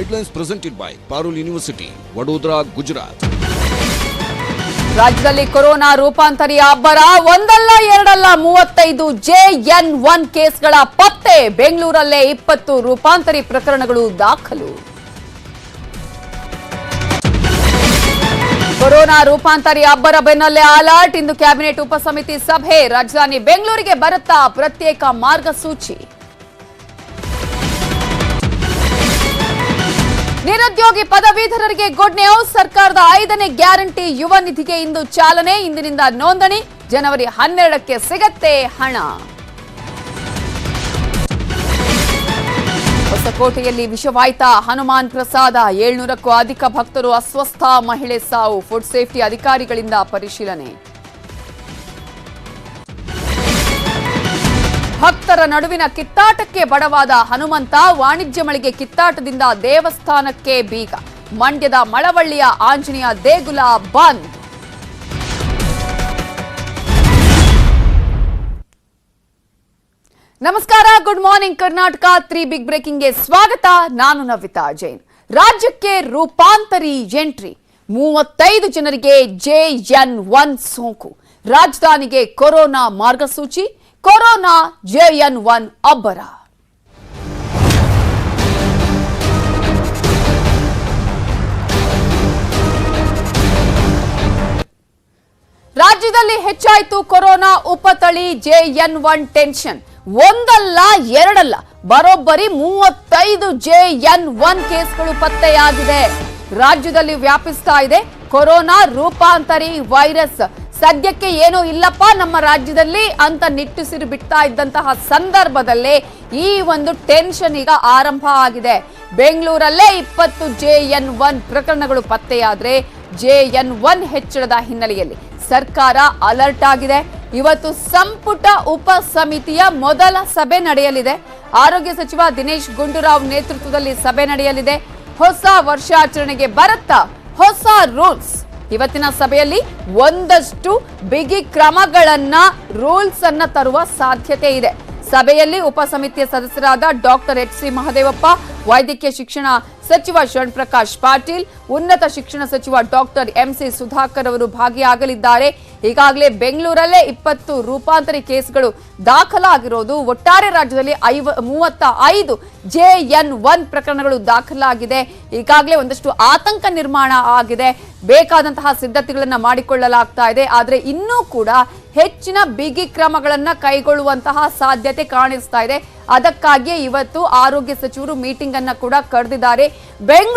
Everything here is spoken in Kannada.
Headlines presented by Parul university Vadodara Gujarat ರಾಜ್ಯದಲ್ಲಿ ಕೊರೋನಾ ರೂಪಾಂತರಿ ಅಬ್ಬರ ಒಂದಲ್ಲ, ಎರಡಲ್ಲ, ಮೂವತ್ತೈದು ಜೆ ಎನ್ ಒನ್ ಕೇಸ್ಗಳ ಪತ್ತೆ. ಬೆಂಗಳೂರಲ್ಲೇ ಇಪ್ಪತ್ತು ರೂಪಾಂತರಿ ಪ್ರಕರಣಗಳು ದಾಖಲು. ಕೊರೋನಾ ರೂಪಾಂತರಿ ಅಬ್ಬರ ಬೆನ್ನಲ್ಲೇ ಅಲರ್ಟ್ ಇಂದು ಕ್ಯಾಬಿನೆಟ್ ಉಪಸಮಿತಿ ಸಭೆ. ರಾಜಧಾನಿ ಬೆಂಗಳೂರಿಗೆ ಬರುತ್ತಾ ಪ್ರತ್ಯೇಕ ಮಾರ್ಗಸೂಚಿ. ನಿರುದ್ಯೋಗಿ ಪದವೀಧರರಿಗೆ ಗುಡ್ ನ್ಯೂಸ್ ಸರ್ಕಾರದ ಐದನೇ ಗ್ಯಾರಂಟಿ ಯುವ ನಿಧಿಗೆ ಇಂದು ಚಾಲನೆ. ಇಂದಿನಿಂದ ನೋಂದಣಿ. ಜನವರಿ ಹನ್ನೆರಡಕ್ಕೆ ಸಿಗತ್ತೆ ಹಣ. ಹೊಸಕೋಟೆಯಲ್ಲಿ ವಿಷವಾಯ್ತ ಹನುಮಾನ್ ಪ್ರಸಾದ. ಏಳ್ನೂರಕ್ಕೂ ಅಧಿಕ ಭಕ್ತರು ಅಸ್ವಸ್ಥ. ಮಹಿಳೆ ಸಾವು. ಫುಡ್ ಸೇಫ್ಟಿ ಅಧಿಕಾರಿಗಳಿಂದ ಪರಿಶೀಲನೆ. ಭಕ್ತರ ನಡುವಿನ ಕಿತ್ತಾಟಕ್ಕೆ ಬಡವಾದ ಹನುಮಂತ ವಾಣಿಜ್ಯ ಮಳಿಗೆ ಕಿತ್ತಾಟದಿಂದ ದೇವಸ್ಥಾನಕ್ಕೆ ಬೀಗ. ಮಂಡ್ಯದ ಮಳವಳ್ಳಿಯ ಆಂಜನೇಯ ದೇಗುಲ ಬಂದ್. ನಮಸ್ಕಾರ, good morning Karnataka. Three big ಬ್ರೇಕಿಂಗ್ಗೆ ಸ್ವಾಗತ. ನಾನು ನವಿತಾ ಜೈನ್. ರಾಜ್ಯಕ್ಕೆ ರೂಪಾಂತರಿ ಎಂಟ್ರಿ. ಮೂವತ್ತೈದು ಜನರಿಗೆ ಜೆಎನ್ ಒನ್ ಸೋಂಕು. ರಾಜಧಾನಿಗೆ ಕೊರೋನಾ ಮಾರ್ಗಸೂಚಿ. ಕೊರೋನಾ ಜೆಎನ್ ಒನ್ ಅಬ್ಬರ. ರಾಜ್ಯದಲ್ಲಿ ಹೆಚ್ಚಾಯಿತು ಕೊರೋನಾ ಉಪತಳಿ ಜೆಎನ್ ಒನ್ ಟೆನ್ಷನ್. ಒಂದಲ್ಲ, ಎರಡಲ್ಲ, ಬರೋಬ್ಬರಿ ಮೂವತ್ತೈದು ಜೆಎನ್ ಒನ್ ಕೇಸ್ಗಳು ಪತ್ತೆಯಾಗಿದೆ. ರಾಜ್ಯದಲ್ಲಿ ವ್ಯಾಪಿಸ್ತಾ ಇದೆ ಕೊರೋನಾ ರೂಪಾಂತರಿ ವೈರಸ್. ಸದ್ಯಕ್ಕೆ ಏನೂ ಇಲ್ಲಪ್ಪ ನಮ್ಮ ರಾಜ್ಯದಲ್ಲಿ ಅಂತ ನಿಟ್ಟುಸಿರು ಬಿಡ್ತಾ ಇದ್ದಂತಹ ಸಂದರ್ಭದಲ್ಲೇ ಈ ಒಂದು ಟೆನ್ಷನ್ ಈಗ ಆರಂಭ ಆಗಿದೆ. ಬೆಂಗಳೂರಲ್ಲೇ ಇಪ್ಪತ್ತು ಜೆ ಎನ್ ಒನ್ ಪ್ರಕರಣಗಳು ಪತ್ತೆಯಾದ್ರೆ ಜೆಎನ್ ಒನ್ ಹೆಚ್ಚಳದ ಹಿನ್ನೆಲೆಯಲ್ಲಿ ಸರ್ಕಾರ ಅಲರ್ಟ್ ಆಗಿದೆ. ಇವತ್ತು ಸಂಪುಟ ಉಪ ಸಮಿತಿಯ ಮೊದಲ ಸಭೆ ನಡೆಯಲಿದೆ. ಆರೋಗ್ಯ ಸಚಿವ ದಿನೇಶ್ ಗುಂಡೂರಾವ್ ನೇತೃತ್ವದಲ್ಲಿ ಸಭೆ ನಡೆಯಲಿದೆ. ಹೊಸ ವರ್ಷಾಚರಣೆಗೆ ಬರುತ್ತಾ ಹೊಸ ರೂಲ್ಸ್ ಇವತ್ತಿನ ಸಭೆಯಲ್ಲಿ ಒಂದಷ್ಟು ಬಿಗಿ ಕ್ರಮಗಳನ್ನ ರೂಲ್ಸ್ ಅನ್ನ ತರುವ ಸಾಧ್ಯತೆ ಇದೆ. ಸಭೆಯಲ್ಲಿ ಉಪಸಮಿತಿಯ ಸದಸ್ಯರಾದ ಡಾಕ್ಟರ್ ಎಚ್ ಸಿ ಮಹದೇವಪ್ಪ, ವೈದ್ಯಕೀಯ ಶಿಕ್ಷಣ ಸಚಿವ ಶರಣ್ ಪ್ರಕಾಶ್ ಪಾಟೀಲ್, ಉನ್ನತ ಶಿಕ್ಷಣ ಸಚಿವ ಡಾಕ್ಟರ್ ಎಂಸಿ ಸುಧಾಕರ್ ಅವರು ಭಾಗಿಯಾಗಲಿದ್ದಾರೆ. ಈಗಾಗಲೇ ಬೆಂಗಳೂರಲ್ಲೇ ಇಪ್ಪತ್ತು ರೂಪಾಂತರಿ ಕೇಸ್ಗಳು ದಾಖಲಾಗಿರೋದು. ಒಟ್ಟಾರೆ ರಾಜ್ಯದಲ್ಲಿ ಐವ, ಮೂವತ್ತ ಐದು ಜೆಎನ್ ಒನ್ ಪ್ರಕರಣಗಳು ದಾಖಲಾಗಿದೆ. ಈಗಾಗಲೇ ಒಂದಷ್ಟು ಆತಂಕ ನಿರ್ಮಾಣ ಆಗಿದೆ. ಬೇಕಾದಂತಹ ಸಿದ್ಧತೆಗಳನ್ನು ಮಾಡಿಕೊಳ್ಳಲಾಗ್ತಾ ಇದೆ. ಆದರೆ ಇನ್ನೂ ಕೂಡ ಹೆಚ್ಚಿನ ಬಿಗಿ ಕ್ರಮಗಳನ್ನು ಕೈಗೊಳ್ಳುವಂತಹ ಸಾಧ್ಯತೆ ಕಾಣಿಸ್ತಾ ಇದೆ. ಅದಕ್ಕಾಗಿಯೇ ಇವತ್ತು ಆರೋಗ್ಯ ಸಚಿವರು ಮೀಟಿಂಗ್ ಅನ್ನ ಕೂಡ ಕರೆದಿದ್ದಾರೆ ಬೆಂಗಳೂರು